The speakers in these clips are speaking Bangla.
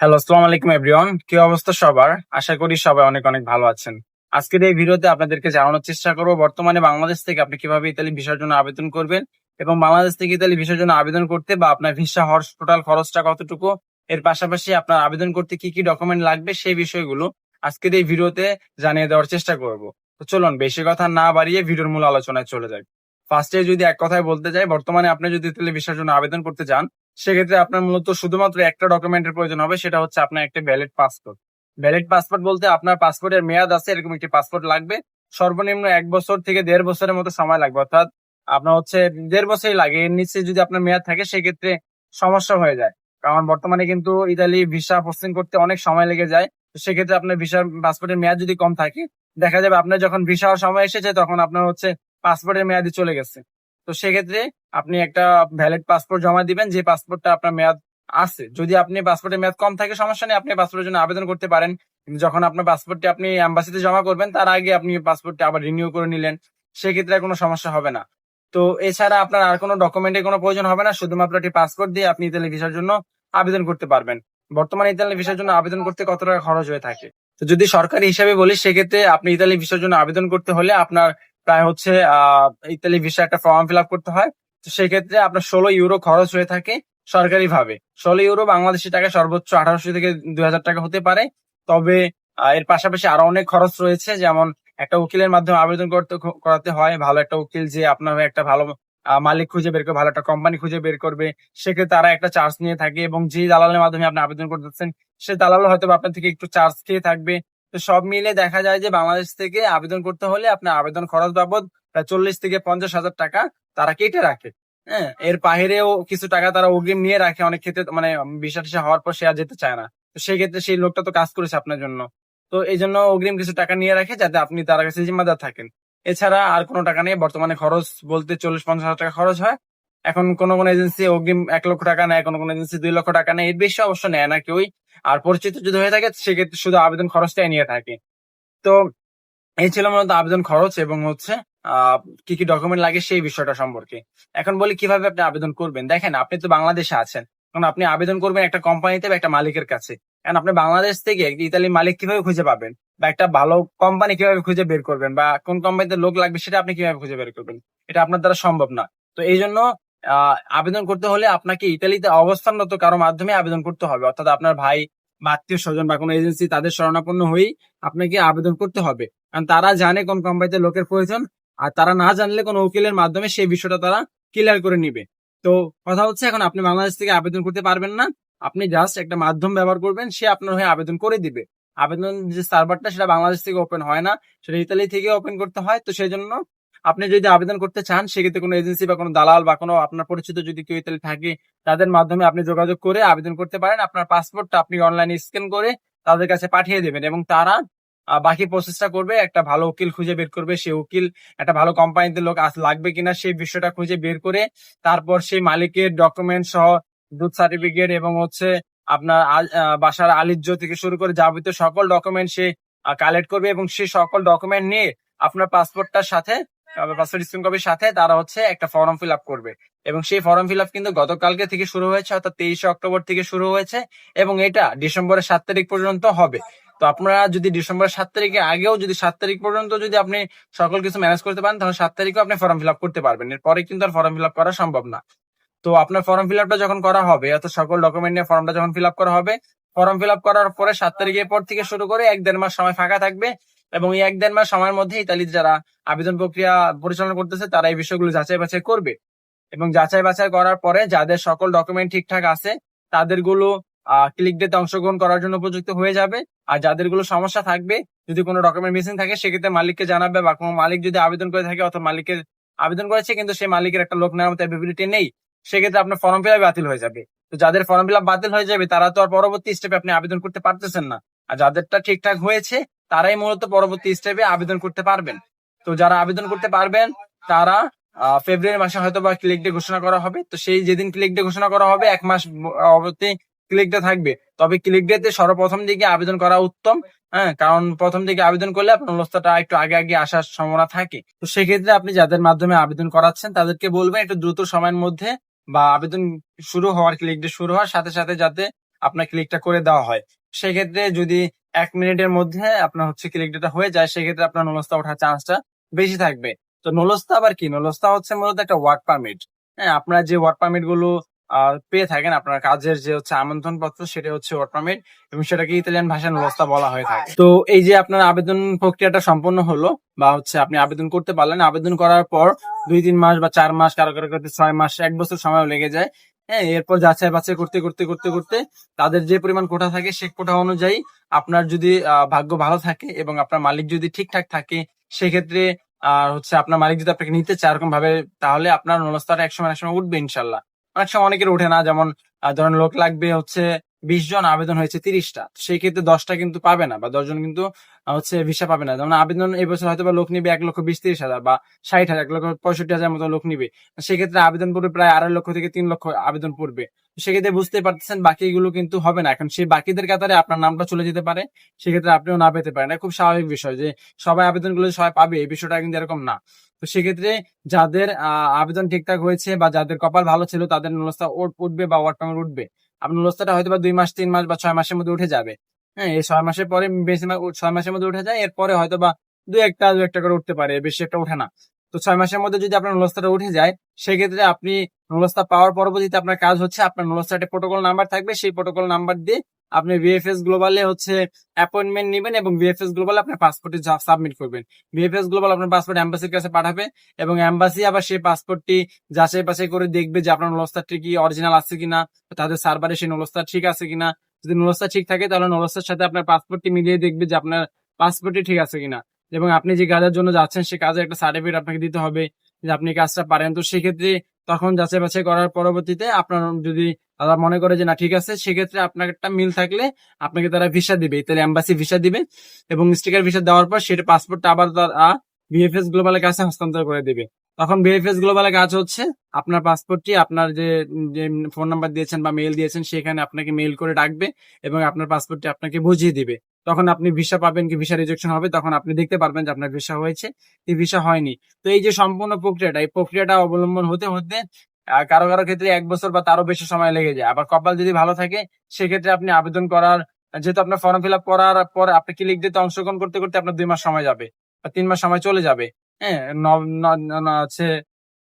হ্যালো আসসালামু আলাইকুম এভরিওয়ান কি অবস্থা সবার? আশা করি সবাই অনেক অনেক ভালো আছেন। আজকের এই ভিডিওতে আপনাদেরকে জানানোর চেষ্টা করব, বর্তমানে বাংলাদেশ থেকে আপনি কীভাবে ইতালি ভিসার জন্য আবেদন করবেন এবং বাংলাদেশ থেকে ইতালি ভিসার জন্য আবেদন করতে বা আপনার ভিসা হওয়ার টোটাল খরচটা কতটুকু, এর পাশাপাশি আপনার আবেদন করতে কি কি ডকুমেন্ট লাগবে সেই বিষয়গুলো আজকের এই ভিডিওতে জানিয়ে দেওয়ার চেষ্টা করব। তো চলুন, বেশি কথা না বাড়িয়ে ভিডিওর মূল আলোচনায় চলে যাই। ফার্স্টে যদি এক কথায় বলতে যাই, বর্তমানে আপনি যদি ইতালি ভিসার জন্য আবেদন করতে যান সেক্ষেত্রে আপনার মূলত শুধুমাত্র একটা ডকুমেন্টের প্রয়োজন হবে, সেটা হচ্ছে আপনার একটা ভ্যালিড পাসপোর্ট ভ্যালিড পাসপোর্ট বলতে আপনার পাসপোর্টের মেয়াদ আছে, এরকম একটি পাসপোর্ট লাগবে। সর্বনিম্ন এক বছর থেকে দেড় বছরের মতো সময় লাগবে, অর্থাৎ আপনার হচ্ছে দেড় বছরই লাগে। এর নিচে যদি আপনার মেয়াদ থাকে, সেক্ষেত্রে সমস্যা হয়ে যায়। কারণ বর্তমানে কিন্তু ইতালি ভিসা প্রসেসিং করতে অনেক সময় লেগে যায়। সেক্ষেত্রে আপনার ভিসার পাসপোর্টের মেয়াদ যদি কম থাকে, দেখা যাবে আপনার যখন ভিসা সময় এসেছে, তখন আপনার হচ্ছে পাসপোর্টের মেয়াদি চলে গেছে। তো সেক্ষেত্রে আপনি একটা ভ্যালিড পাসপোর্ট জমা দিবেন, যে পাসপোর্টটা আপনার মেয়াদ আছে। যদি আপনি পাসপোর্টের মেয়াদ কম থাকে, সমস্যা নেই, আপনি পাসপোর্টের জন্য আবেদন করতে পারেন। যখন আপনার পাসপোর্টটি আপনি অ্যাম্বাসিতে জমা করবেন, তার আগে আপনি পাসপোর্টটি আবার রিনিউ করে নিলেন। সেক্ষেত্রে কোনো সমস্যা হবে না। তো এছাড়া আপনার আর কোনো ডকুমেন্টের কোনো প্রয়োজন হবে না, শুধুমাত্র একটি পাসপোর্ট দিয়ে আপনি ইতালি ভিসার জন্য আবেদন করতে পারবেন। বর্তমানে ইতালি ভিসার জন্য আবেদন করতে কত টাকা খরচ হয়ে থাকে? তো যদি সরকারি হিসাবে বলি, সেক্ষেত্রে আপনি ইতালি ভিসার জন্য আবেদন করতে হলে আপনার প্রায় হচ্ছে ইতালি ভিসা একটা ফর্ম ফিল আপ করতে হয়। তো সেক্ষেত্রে আপনার ষোলো ইউরো খরচ হয়ে থাকে সরকারি ভাবে ষোলো ইউরো বাংলাদেশি টাকা সর্বোচ্চ আঠারোশো থেকে দুই হাজার টাকা হতে পারে। তবে এর পাশাপাশি আরও অনেক খরচ রয়েছে। যেমন একটা উকিলের মাধ্যমে আবেদন করতে, করাতে হয়। ভালো একটা উকিল যে আপনার একটা ভালো মালিক খুঁজে বের করবে ভালো একটা কোম্পানি খুঁজে বের করবে, সেক্ষেত্রে তারা একটা চার্জ নিয়ে থাকে এবং যে দালালের মাধ্যমে আপনি আবেদন করতেছেন, সে দালাল হয়তো আপনার থেকে একটু চার্জ খেয়ে থাকবে। তো সব মিলে দেখা যায় যে বাংলাদেশ থেকে আবেদন করতে হলে আপনার আবেদন খরচ বাবদ প্রায় চল্লিশ থেকে পঞ্চাশ হাজার টাকা তারা কেটে রাখে। হ্যাঁ এর বাহিরেও কিছু টাকা তারা অগ্রিম নিয়ে রাখে। অনেক ক্ষেত্রে মানে ভিসা টিসা হওয়ার পর সে আর যেতে চায় না। তো সেই ক্ষেত্রে সেই লোকটা তো কাজ করেছে আপনার জন্য। তো এই জন্য অগ্রিম কিছু টাকা নিয়ে রাখে যাতে আপনি তার কাছে জিম্মাদার থাকেন। এছাড়া আর কোনো টাকা নেই। বর্তমানে খরচ বলতে চল্লিশ, পঞ্চাশ হাজার টাকা খরচ হয়। এখন কোনো কোনো এজেন্সি অগ্রিম এক লক্ষ টাকা নেয়, কোনো কোনো এজেন্সি দুই লক্ষ টাকা নেয়। এর বেশি অবশ্য নেয় না কেউই। আর পরিচিত যদি হয়ে থাকে, সেক্ষেত্রে শুধু আবেদন খরচটাই নিয়ে থাকে। তো এই ছিল মূলত আবেদন খরচ এবং হচ্ছে কি কি ডকুমেন্ট লাগে সেই বিষয়টা সম্পর্কে। এখন বলি কীভাবে আপনি আবেদন করবেন। দেখেন, আপনি তো বাংলাদেশে আছেন। এখন আপনি আবেদন করবেন একটা কোম্পানিতে বা একটা মালিকের কাছে। এখন আপনি বাংলাদেশ থেকে একটি ইতালি মালিক কীভাবে খুঁজে পাবেন? বা একটা ভালো কোম্পানি কীভাবে খুঁজে বের করবেন? বা কোন কোম্পানিতে লোক লাগবে সেটা আপনি কীভাবে খুঁজে বের করবেন? এটা আপনার দ্বারা সম্ভব না। তো এই জন্য আবেদন করতে হলে আপনাকে ইতালিতে অবস্থানরত কারও মাধ্যমে আবেদন করতে হবে। অর্থাৎ আপনার ভাই, বা আত্মীয় স্বজন, বা কোনো এজেন্সি তাদের শরণাপন্ন হয়েই আপনাকে আবেদন করতে হবে। কারণ তারা জানে কোন কোম্পানিতে লোকের প্রয়োজন, আর তারা না জানলে কোনো উকিলের মাধ্যমে সেই বিষয়টা তারা ক্লিয়ার করে নিবে। তো কথা হচ্ছে, এখন আপনি বাংলাদেশ থেকে আবেদন করতে পারবেন না। আপনি জাস্ট একটা মাধ্যম ব্যবহার করবেন, সে আপনার হয়ে আবেদন করে দিবে। আবেদন যে সার্ভারটা সেটা বাংলাদেশ থেকে ওপেন হয় না, সেটা ইতালি থেকে ওপেন করতে হয়। তো সেই জন্য আপনি যদি আবেদন করতে চান, সেক্ষেত্রে কোনো এজেন্সি বা কোনো দালাল বা কোনো আপনার পরিচিত যদি কেউ ইতালি থাকে, তাদের মাধ্যমে আপনি যোগাযোগ করে আবেদন করতে পারেন। আপনার পাসপোর্টটা আপনি অনলাইনে স্ক্যান করে তাদের কাছে পাঠিয়ে দেবেন এবং তারা বাকি প্রসেসটা করবে, একটা ভালো উকিল খুঁজে বের করবে। সেই উকিল, একটা ভালো কোম্পানিতে লোক আস- লাগবে কিনা, সেই বিষয়টা খুঁজে বের করে তারপর সেই মালিকের ডকুমেন্ট সহ দুধ সার্টিফিকেট এবং হচ্ছে আপনার বাসার আলিজ্য থেকে শুরু করে যাবতীয় সকল ডকুমেন্ট সে কালেক্ট করবে এবং সেই সকল ডকুমেন্ট নিয়ে আপনার পাসপোর্টটার সাথে পাসপোর্ট স্ক্রিন কপির সাথে তারা হচ্ছে একটা ফর্ম ফিল আপ করবে। এবং সেই ফর্ম ফিল আপ কিন্তু গতকালকে থেকে শুরু হয়েছে, অর্থাৎ তেইশে অক্টোবর থেকে শুরু হয়েছে, এবং এটা ডিসেম্বরের সাত তারিখ পর্যন্ত হবে। তো আপনারা যদি ডিসেম্বরের সাত তারিখে আগেও যদি সাত তারিখ পর্যন্ত যদি আপনি সকল কিছু ম্যানেজ করতে পারেন, তাহলে সাত তারিখেও আপনি ফর্ম ফিল আপ করতে পারবেন। এরপরে কিন্তু আর ফর্ম ফিল আপ করা সম্ভব না। তো আপনার ফর্ম ফিল আপটা যখন করা হবে, অর্থাৎ সকল ডকুমেন্ট নিয়ে ফর্মটা যখন ফিল আপ করা হবে, ফর্ম ফিল আপ করার পরে সাত তারিখের পর থেকে শুরু করে এক দেড় মাস সময় ফাঁকা থাকবে। এবং এই এক দেড় মাস সময়ের মধ্যে ইতালিতে যারা আবেদন প্রক্রিয়া পরিচালনা করতেছে, তারা এই বিষয়গুলো যাচাই বাছাই করবে। এবং যাচাই বাছাই করার পরে যাদের সকল ডকুমেন্ট ঠিকঠাক আছে, তাদেরগুলো ক্লিক ডেতে অংশগ্রহণ করার জন্য উপযুক্ত হয়ে যাবে। আর যাদেরগুলো সমস্যা থাকবে, যদি কোনো ডকুমেন্ট মিসিং থাকে, সেক্ষেত্রে মালিককে জানাবে বা কোনো মালিক যদি আবেদন করে থাকে অথবা মালিকের আবেদন করেছে, কিন্তু সেই মালিকের একটা লোক নেওয়ার মতো অ্যাবিলিটি নেই, সেক্ষেত্রে আপনার ফর্ম ফিল বাতিল হয়ে যাবে। তো যাদের ফর্ম ফিল বাতিল হয়ে যাবে, তারা তো আর পরবর্তী স্টেপে আপনি আবেদন করতে পারতেছেন না। আর যাদেরটা ঠিকঠাক হয়েছে তারাই মূলত পরবর্তী স্টেপে আবেদন করতে পারবেন। তো যারা আবেদন করতে পারবেন, তারা ফেব্রুয়ারি মাসে হয়তো বা ক্লিক ডে ঘোষণা করা হবে। তো সেই যেদিন ক্লিক ডে ঘোষণা করা হবে, এক মাস অবধি ক্লিক ডে থাকবে। তবে ক্লিক ডে তে সর্বপ্রথম দিকে আবেদন করা উত্তম হ্যাঁ? কারণ প্রথম দিকে আবেদন করলে আপনার অবস্থাটা একটু আগে আগে আসার সম্ভাবনা থাকে। তো সেক্ষেত্রে আপনি যাদের মাধ্যমে আবেদন করাচ্ছেন, তাদেরকে বলবেন একটু দ্রুত সময়ের মধ্যে বা আবেদন শুরু হওয়ার ক্লিক ডে শুরু হওয়ার সাথে সাথে যাতে আপনার ক্লিকটা করে দেওয়া হয়। সেক্ষেত্রে যদি এক মিনিটের মধ্যে আপনার হচ্ছে ক্লিকটা হয়ে যায়, সেক্ষেত্রে আপনার নলস্তা ওঠার চান্সটা বেশি থাকবে। তো নলস্তা আবার কি? নলস্তা হচ্ছে মূলত একটা ওয়ার্ক পারমিট হ্যাঁ আপনার যে ওয়ার্ক পারমিটগুলো পেয়ে থাকেন, আপনার কাজের যে হচ্ছে আমন্ত্রণ পত্র সেটা হচ্ছে ওয়ার্ক পারমিট এবং সেটাকে ইতালিয়ান ভাষায় নলস্তা বলা হয়ে থাকে। তো এই যে আপনার আবেদন প্রক্রিয়াটা সম্পন্ন হলো বা হচ্ছে আপনি আবেদন করতে পারলেন, আবেদন করার পর দুই, তিন মাস বা চার মাস, কারও কারও ছয় মাস, এক বছর সময় লেগে যায়। হ্যাঁ এরপর যাচাই বাছাই করতে করতে করতে করতে তাদের যে পরিমাণ কোটা থাকে সে কোটা অনুযায়ী আপনার যদি ভাগ্য ভালো থাকে এবং আপনার মালিক যদি ঠিকঠাক থাকে, সেক্ষেত্রে আর হচ্ছে আপনার মালিক যদি আপনাকে নিতে চায় এরকম ভাবে, তাহলে আপনার নলস্তাটা একসময় একসময় এক সময় উঠবে ইনশাল্লাহ। অনেক সময় অনেকের উঠে না, যেমন ধরেন লোক লাগবে হচ্ছে বিশ জন আবেদন হয়েছে, তিরিশটা। সেই ক্ষেত্রে দশটা কিন্তু পাবে না, বা দশজন কিন্তু হচ্ছে ভিসা পাবে না। যেমন আবেদন এই বছর হয়তো বা লোক নিবে এক লক্ষ বিশ, তিরিশ হাজার, বা ষাট হাজার, এক লক্ষ পঁয়ষট্টি হাজার মতো লোক নিবে। সেক্ষেত্রে আবেদন পড়বে প্রায় আড়াই লক্ষ থেকে তিন লক্ষ আবেদন পড়বে। সেক্ষেত্রে বুঝতে পারতেছেন বাকিগুলো কিন্তু হবে না। এখন সেই বাকিদের কাতারে আপনার নামটা চলে যেতে পারে, সেক্ষেত্রে আপনিও না পেতে পারেন। খুব স্বাভাবিক বিষয় যে সবাই আবেদনগুলো সবাই পাবে, এই বিষয়টা কিন্তু এরকম না। তো সেক্ষেত্রে যাদের আবেদন ঠিকঠাক হয়েছে বা যাদের কপাল ভালো ছিল, তাদের নুলস্তা উঠবে বা ওয়ার্ড উঠবে। আপনার নুলস্তাটা হয়তো বা দুই মাস, তিন মাস বা ছয় মাসের মধ্যে উঠে যাবে। হ্যাঁ এই ছয় মাসের পরে বেশি ছয় মাসের মধ্যে উঠে যায়, এরপরে হয়তো বা দু একটা দু একটা করে উঠতে পারে, বেশি একটা উঠে না। তো ছয় মাসের মধ্যে যদি আপনার নুলস্তাটা উঠে যায়, সেক্ষেত্রে আপনি নুলস্তা পাওয়ার পরবর্তীতে আপনার কাজ হচ্ছে, আপনার নুলস্তার একটা প্রোটোকল নাম্বার থাকবে, সেই প্রোটোকল নাম্বার দিয়ে আপনি ভিএফএস গ্লোবালে হচ্ছে অ্যাপয়েন্টমেন্ট নেবেন এবং ভিএফএস গ্লোবাল আপনার পাসপোর্টে সাবমিট করবেন। ভিএফএস গ্লোবাল আপনার পাসপোর্ট অ্যাম্বাসির কাছে পাঠাবে এবং অ্যাম্বাসি আবার সেই পাসপোর্টটি যাচাই বাছাই করে দেখবে যে আপনার নলস্তারটি কি অরিজিনাল আছে কিনা, তাদের সার্ভারে সেই নলস্তার ঠিক আছে কিনা। যদি নলস্তা ঠিক থাকে তাহলে নলস্তার সাথে আপনার পাসপোর্টটি মিলিয়ে দেখবে যে আপনার পাসপোর্টটি ঠিক আছে কিনা। এবং আপনি যে কাজের জন্য যাচ্ছেন সেই কাজের একটা সার্টিফিকেট আপনাকে দিতে হবে যে আপনি কাজটা পারেন। তো সেক্ষেত্রে তখন যাচাই বাছাই করার পরবর্তীতে আপনার যদি তারা মনে করে যে, না, ঠিক আছে, সেক্ষেত্রে আপনার একটা মিল থাকলে আপনাকে তারা ভিসা দিবে। ইতালি এম্বাসি ভিসা দিবে এবং স্টিকার ভিসা দেওয়ার পর সেটা পাসপোর্টটা আবার তারা বিএফএস গ্লোবালের কাছে হস্তান্তর করে দিবে। তখন বিএফএস গ্লোবালের কাজ হচ্ছে আপনার পাসপোর্টটি আপনার যে ফোন নাম্বার দিয়েছেন বা মেইল দিয়েছেন, সেখানে আপনাকে মেইল করে ডাকবে এবং আপনার পাসপোর্টটি আপনাকে বুঝিয়ে দিবে। তখন আপনি ভিসা পাবেন কি ভিসা রিজেকশন হবে, তখন আপনি দেখতে পারবেন যে আপনার ভিসা হয়েছে কি ভিসা হয়নি। তো এই যে সম্পূর্ণ প্রক্রিয়াটা, এই প্রক্রিয়াটা অবলম্বন হতে হতে কারও কারও ক্ষেত্রে এক বছর বা তারও বেশি সময় লেগে যায়। আবার কপাল যদি ভালো থাকে, সেক্ষেত্রে আপনি আবেদন করার, যেহেতু আপনার ফর্ম ফিল আপ করার পর আপনি ক্লিক দিতে অংশগ্রহণ করতে করতে আপনার দুই মাস সময় যাবে বা তিন মাস সময় চলে যাবে। হ্যাঁ হচ্ছে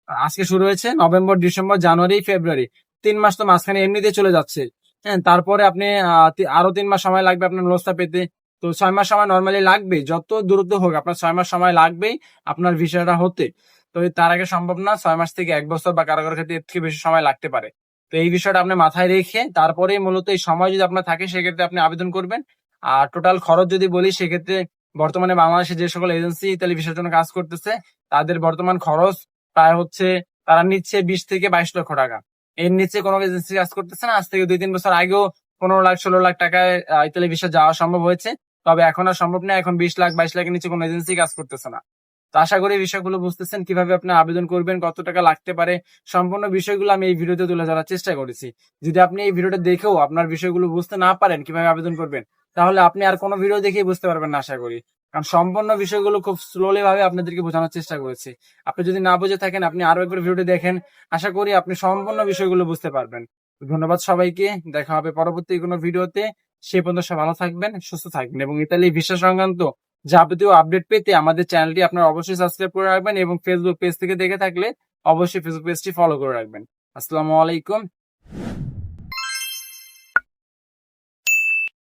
আজকে শুরু হয়েছে নভেম্বর, ডিসেম্বর, জানুয়ারি, ফেব্রুয়ারি। তিন মাস তো মাঝখানে এমনিতে চলে যাচ্ছে। হ্যাঁ তারপরে আপনি আরও তিন মাস সময় লাগবে আপনার ব্যবস্থা পেতে। তো ছয় মাস সময় নর্মালি লাগবে যত দ্রুত হোক আপনার ছয় মাস সময় লাগবেই আপনার ভিসাটা হতে। তো তার আগে সম্ভব না, ছয় মাস থেকে এক বছর বা কারও কারও ক্ষেত্রে এর থেকে বেশি সময় লাগতে পারে। তো এই বিষয়টা আপনি মাথায় রেখে তারপরে মূলত এই সময় যদি আপনার থাকে, সেক্ষেত্রে আপনি আবেদন করবেন। আর টোটাল খরচ যদি বলি, সেক্ষেত্রে বর্তমানে বাংলাদেশে যে সকল এজেন্সি ইতালি ভিসার জন্য কাজ করতেছে, তাদের বর্তমান খরচ প্রায় হচ্ছে, তারা নিচ্ছে বিশ থেকে বাইশ লক্ষ টাকা। এর নিচে কোনো এজেন্সি কাজ করতেছে না। আজ থেকে দুই তিন বছর আগেও পনেরো লাখ, ষোলো লাখ টাকায় ইতালি ভিসা যাওয়া সম্ভব হয়েছে। তবে এখন আর সম্ভব না। এখন বিশ লাখ, বাইশ লাখের নিচে কোনো এজেন্সি কাজ করতেছে না। তো আশা করি বিষয়গুলো বুঝতেছেন, কীভাবে আপনি আবেদন করবেন, কত টাকা লাগতে পারে, সম্পূর্ণ বিষয়গুলো আমি এই ভিডিওতে তুলে ধরার চেষ্টা করেছি। যদি আপনি এই ভিডিওটা দেখেও আপনার বিষয়গুলো বুঝতে না পারেন, কীভাবে আবেদন করবেন, তাহলে আপনি আর কোনো ভিডিও দেখেই বুঝতে পারবেন না, আশা করি। কারণ সম্পূর্ণ বিষয়গুলো খুব স্লোলি ভাবে আপনাদেরকে বোঝানোর চেষ্টা করেছি। আপনি যদি না বুঝে থাকেন, আপনি আরও একবার ভিডিওটি দেখেন, আশা করি আপনি সম্পূর্ণ বিষয়গুলো বুঝতে পারবেন। ধন্যবাদ সবাইকে, দেখা হবে পরবর্তী কোনো ভিডিওতে। সে পর্যন্ত সব ভালো থাকবেন, সুস্থ থাকবেন এবং ইতালি ভিসা সংক্রান্ত যাবতীয় আপডেট পেতে আমাদের চ্যানেলটি আপনারা অবশ্যই সাবস্ক্রাইব করে রাখবেন এবং ফেসবুক পেজ থেকে দেখে থাকলে অবশ্যই ফেসবুক পেজটি ফলো করে রাখবেন। আসসালামু আলাইকুম